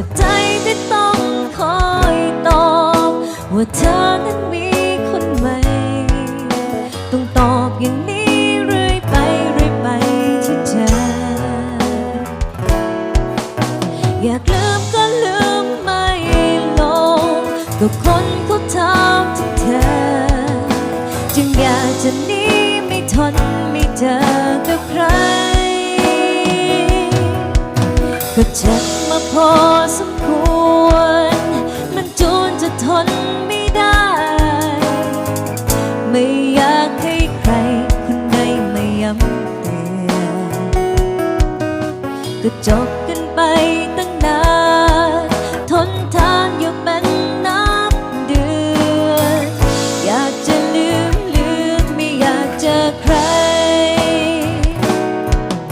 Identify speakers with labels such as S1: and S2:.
S1: จ็บใจที่ต้องคอยตอบว่าเธอนั้นมีคนใหม่ต้องตอบอย่างนี้เรื่อยไปเรื่อยไปที่เธออยากลืมก็ลืมไม่ลงก็คนเขาทำที่เธอ จึงอยากจะหนีไม่ทนไม่เจอกับใคร ก็เจ็บ พอสมควร มันจนจะทนไม่ได้ ไม่อยากให้ใครคนใดมาย้ำเตือนก็จบกันไปตั้งนาน ทนทานอยู่เป็นนับเดือน อยากจะลืมลืมไม่อยากเจอใคร